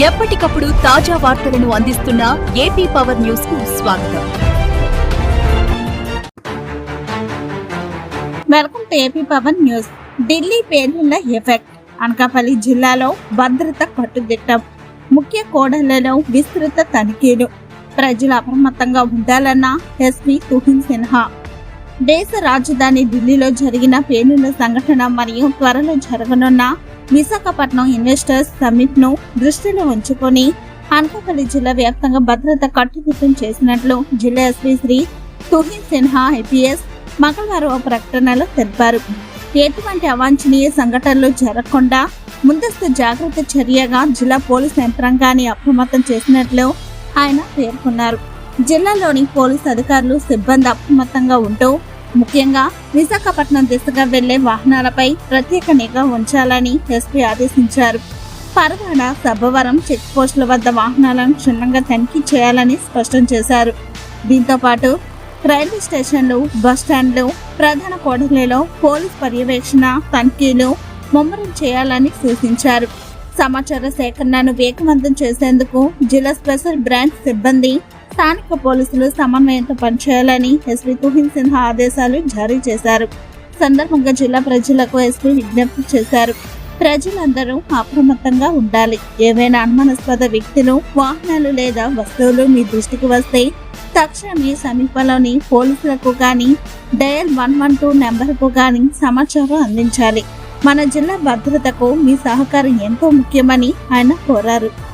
ఎప్పటికప్పుడు తాజా వార్తలను అందిస్తున్న ఏపీ పవర్ న్యూస్కు స్వాగతం. Welcome to AP power news. Delhi పేలుళ్ళ effect. Anakapalli జిల్లాలో భద్రత కట్టుదిట్టం. ముఖ్య కోడళ్ళలో విస్తృత తనిఖీలు. ప్రజలు అప్రమత్తంగా ఉండాలన్న ఎస్పీ తుహిన్ సిన్హా. దేశ రాజధాని ఢిల్లీలో జరిగిన పేలుళ్ళ సంఘటన మరియు త్వరలో జరగనున్న విశాఖపట్నం ఇన్వెస్టర్స్ సమ్మిట్ను దృష్టిలో ఉంచుకొని అనకాపల్లి జిల్లా వ్యాప్తంగా భద్రత కట్టుదిట్టం చేసినట్లు జిల్లా ఎస్పీ శ్రీ తుహిన్ సిన్హా ఐపీఎస్ మంగళవారం ఒక ప్రకటనలో తెలిపారు. ఎటువంటి అవాంఛనీయ సంఘటనలు జరగకుండా ముందస్తు జాగ్రత్త చర్యగా జిల్లా పోలీస్ యంత్రాంగాన్ని అప్రమత్తం చేసినట్లు ఆయన పేర్కొన్నారు. జిల్లాలోని పోలీస్ అధికారులు సిబ్బంది అప్రమత్తంగా ఉంటూ ముఖ్యంగా విశాఖపట్నం దిశగా వెళ్ళే వాహనాలపై ప్రత్యేక నిఘా ఉంచాలని ఎస్పీ ఆదేశించారు. పరవాడ సబ్బవరం చెక్ పోస్టుల వద్ద వాహనాలను క్షుణ్ణంగా తనిఖీ చేయాలని స్పష్టం చేశారు. దీంతో పాటు రైల్వే స్టేషన్లు బస్ స్టాండ్లు ప్రధాన కోడలిలో పోలీస్ పర్యవేక్షణ తనిఖీలు ముమ్మరం చేయాలని సూచించారు. సమాచార సేకరణను వేగవంతం చేసేందుకు జిల్లా స్పెషల్ బ్రాంచ్ సిబ్బంది స్థానిక పోలీసులు సమన్వయంతో పనిచేయాలని ఎస్పీ తుహిన్ సిన్హా ఆదేశాలు జారీ చేశారు. సందర్భంగా జిల్లా ప్రజలకు ఎస్పీ విజ్ఞప్తి చేశారు. ప్రజలందరూ అప్రమత్తంగా ఉండాలి. ఏవైనా అనుమానాస్పద వ్యక్తులు వాహనాలు లేదా వస్తువులు మీ దృష్టికి వస్తే తక్షణమే సమీపంలోని పోలీసులకు కానీ డయల్ వన్ వన్ టూ నెంబర్కు కానీ సమాచారం అందించాలి. మన జిల్లా భద్రతకు మీ సహకారం ఎంతో ముఖ్యమని ఆయన కోరారు.